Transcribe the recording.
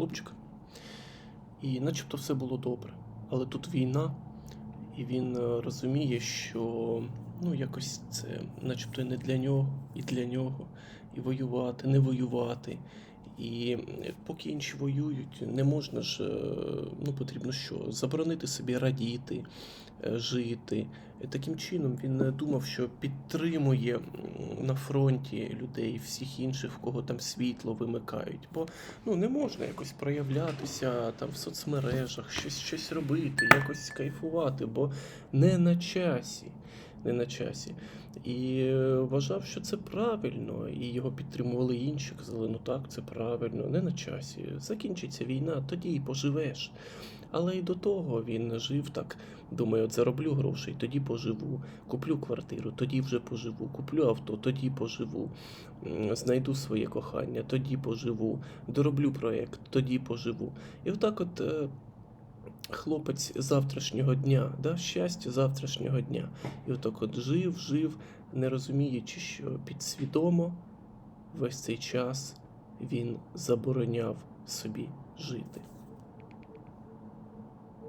хлопчика. І начебто все було добре. Але тут війна, і він е, розуміє, що ну, якось це начебто не для нього, і для нього, і воювати, не воювати. І е, поки інші воюють, не можна ж, е, ну потрібно що, заборонити собі радіти, е, жити. Таким чином він думав, що підтримує на фронті людей, всіх інших, в кого там світло вимикають. Бо ну, не можна якось проявлятися там в соцмережах, щось, щось робити, якось кайфувати, бо не на часі. Не на часі. І е, вважав, що це правильно, і його підтримували інші, казали, ну так, це правильно, не на часі. Закінчиться війна, тоді і поживеш. Але й до того він жив так, думаю, от зароблю грошей, тоді поживу, куплю квартиру, тоді вже поживу, куплю авто, тоді поживу, знайду своє кохання, тоді поживу, дороблю проєкт, тоді поживу. І отак от. Хлопець завтрашнього дня, да, щастя завтрашнього дня. І отак от жив, жив, не розуміючи, що підсвідомо весь цей час він забороняв собі жити.